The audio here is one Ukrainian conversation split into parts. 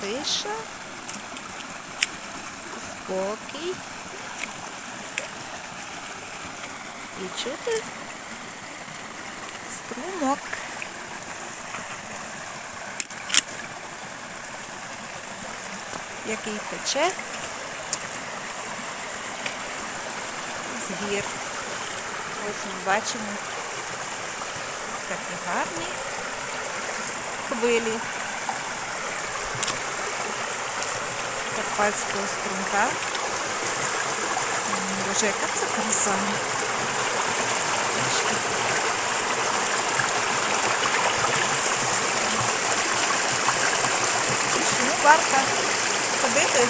тиша, спокій. І чути струмок. Який тече з. Ось ми бачимо такі гарні хвилі Карпатського струмка. М, Боже, яка це краса. Чому варто ходити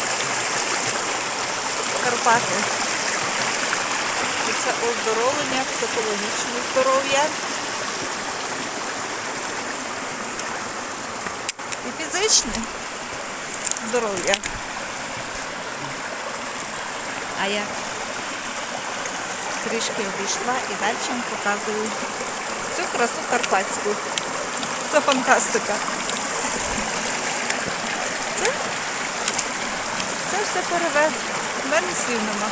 в Карпати? Це оздоровлення, психологічне здоров'я. І фізичне здоров'я. А я трішки обійшла і далі вам показую цю красу карпатську. Це фантастика. Це, це все переве. В мене слів нема.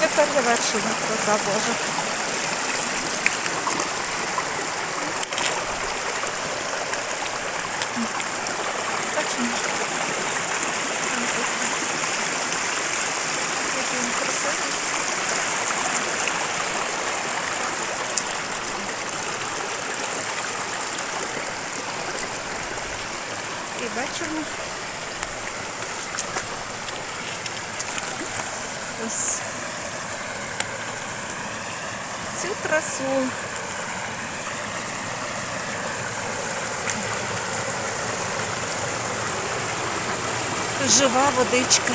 Не перевершена краса Божа. Точно. Який Бачимо ось цю трасу. Жива водичка.